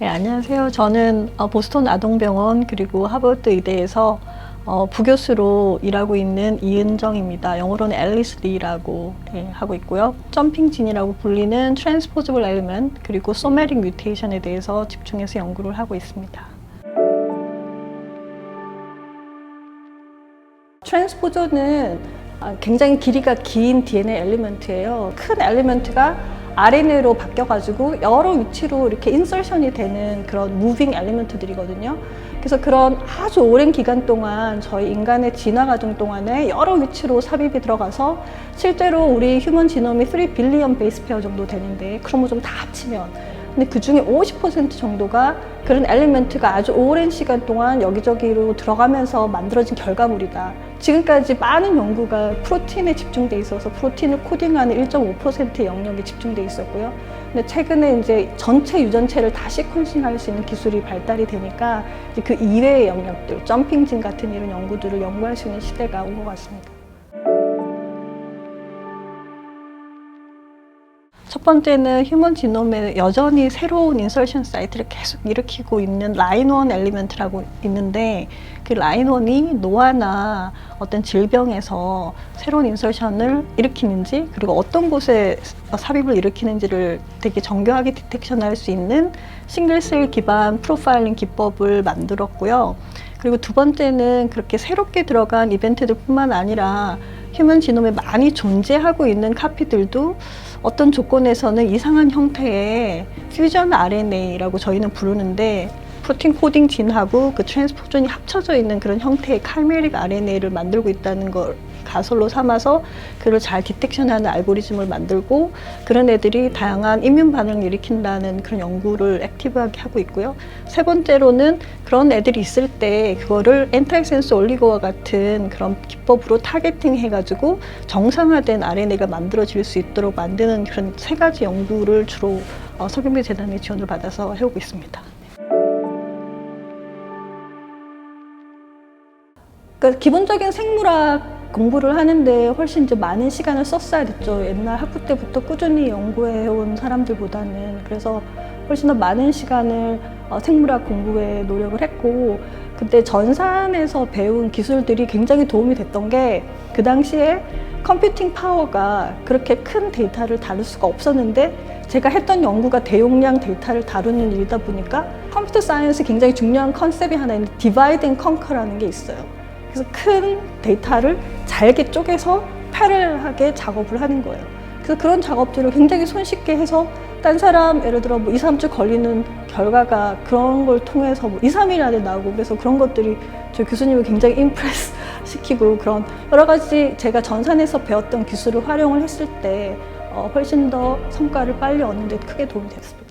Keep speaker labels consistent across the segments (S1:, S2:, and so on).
S1: 네, 안녕하세요. 저는 어, 보스턴 아동병원 그리고 하버드 의대에서 어, 부교수로 일하고 있는 이은정입니다. 영어로는 앨리스 리라고 네, 하고 있고요. 점핑 진이라고 불리는 트랜스포즈블 엘리먼트 그리고 소매릭 뮤테이션에 대해서 집중해서 연구를 하고 있습니다. 트랜스포저는 아, 굉장히 길이가 긴 DNA 엘리먼트예요. 큰 엘리먼트가 RNA로 바뀌어가지고 여러 위치로 이렇게 인설션이 되는 그런 무빙 엘리먼트들이거든요. 그래서 그런 아주 오랜 기간 동안 저희 인간의 진화 과정 동안에 여러 위치로 삽입이 들어가서 실제로 우리 휴먼 지놈이 3 빌리언 베이스 페어 정도 되는데 크로모좀 다 합치면 근데 그 중에 50% 정도가 그런 엘리멘트가 아주 오랜 시간 동안 여기저기로 들어가면서 만들어진 결과물이다. 지금까지 많은 연구가 프로틴에 집중돼 있어서 프로틴을 코딩하는 1.5%의 영역에 집중돼 있었고요. 근데 최근에 이제 전체 유전체를 다 시퀀싱할 수 있는 기술이 발달이 되니까 그 이외의 영역들, 점핑진 같은 이런 연구들을 연구할 수 있는 시대가 온 것 같습니다. 번째는 휴먼 지놈에 여전히 새로운 인설션 사이트를 계속 일으키고 있는 라인원 엘리멘트라고 있는데 그 라인원이 노화나 어떤 질병에서 새로운 인설션을 일으키는지 그리고 어떤 곳에 삽입을 일으키는지를 되게 정교하게 디텍션할 수 있는 싱글셀 기반 프로파일링 기법을 만들었고요. 그리고 두 번째는 그렇게 새롭게 들어간 이벤트들 뿐만 아니라 휴먼 지놈에 많이 존재하고 있는 카피들도 어떤 조건에서는 이상한 형태의 퓨전 RNA라고 저희는 부르는데 프로틴 코딩 진하고 그 트랜스포존이 합쳐져 있는 그런 형태의 칼메릭 RNA를 만들고 있다는 걸 가설로 삼아서 그를 잘 디텍션하는 알고리즘을 만들고 그런 애들이 다양한 이뮨 반응을 일으킨다는 그런 연구를 액티브하게 하고 있고요. 세 번째로는 그런 애들이 있을 때 그거를 엔타이센스 올리고와 같은 그런 기법으로 타겟팅 해가지고 정상화된 RNA가 만들어질 수 있도록 만드는 그런 세 가지 연구를 주로 어, 석유미 재단의 지원을 받아서 해오고 있습니다. 그러니까 기본적인 생물학 공부를 하는데 훨씬 이제 많은 시간을 썼어야 됐죠. 옛날 학부 때부터 꾸준히 연구해온 사람들보다는. 그래서 훨씬 더 많은 시간을 어, 생물학 공부에 노력을 했고, 그때 전산에서 배운 기술들이 굉장히 도움이 됐던 게, 그 당시에 컴퓨팅 파워가 그렇게 큰 데이터를 다룰 수가 없었는데, 제가 했던 연구가 대용량 데이터를 다루는 일이다 보니까 컴퓨터 사이언스 굉장히 중요한 컨셉이 하나 있는데, 디바이드 앤 컨커라는 게 있어요. 그래서 큰 데이터를 잘게 쪼개서 패럴하게 작업을 하는 거예요. 그래서 그런 작업들을 굉장히 손쉽게 해서 딴 사람 예를 들어 뭐 2, 3주 걸리는 결과가 그런 걸 통해서 뭐 2, 3일 안에 나오고 그래서 그런 것들이 저 교수님을 굉장히 임프레스 시키고 그런 여러 가지 제가 전산에서 배웠던 기술을 활용을 했을 때 어, 훨씬 더 성과를 빨리 얻는 데 크게 도움이 됐습니다.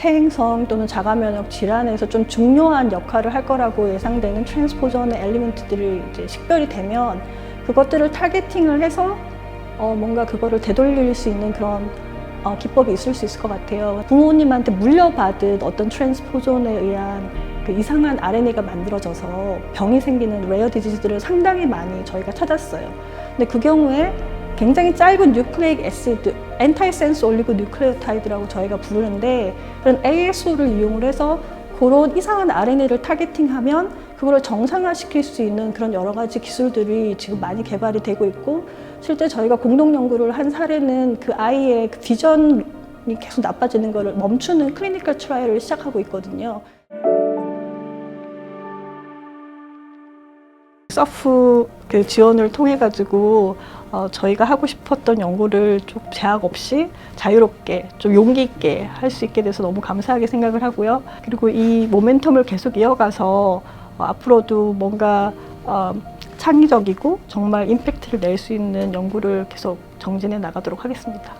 S1: 퇴행성 또는 자가면역 질환에서 좀 중요한 역할을 할 거라고 예상되는 트랜스포전의 엘리멘트들이 이제 식별이 되면 그것들을 타겟팅을 해서 어 뭔가 그거를 되돌릴 수 있는 그런 어 기법이 있을 수 있을 것 같아요. 부모님한테 물려받은 어떤 트랜스포전에 의한 그 이상한 RNA가 만들어져서 병이 생기는 레어 디지즈들을 상당히 많이 저희가 찾았어요. 근데 그 경우에 굉장히 짧은 뉴클레익 애시드, 엔타이센스 올리고 뉴클레오타이드라고 저희가 부르는데 그런 ASO를 이용을 해서 그런 이상한 RNA를 타겟팅하면 그거를 정상화시킬 수 있는 그런 여러 가지 기술들이 지금 많이 개발이 되고 있고 실제 저희가 공동 연구를 한 사례는 그 아이의 그 비전이 계속 나빠지는 것을 멈추는 클리니컬 트라이얼을 시작하고 있거든요. 서프 그 지원을 통해 가지고 어, 저희가 하고 싶었던 연구를 좀 제약 없이 자유롭게 좀 용기 있게 할 수 있게 돼서 너무 감사하게 생각을 하고요. 그리고 이 모멘텀을 계속 이어가서 어, 앞으로도 뭔가 어, 창의적이고 정말 임팩트를 낼 수 있는 연구를 계속 정진해 나가도록 하겠습니다.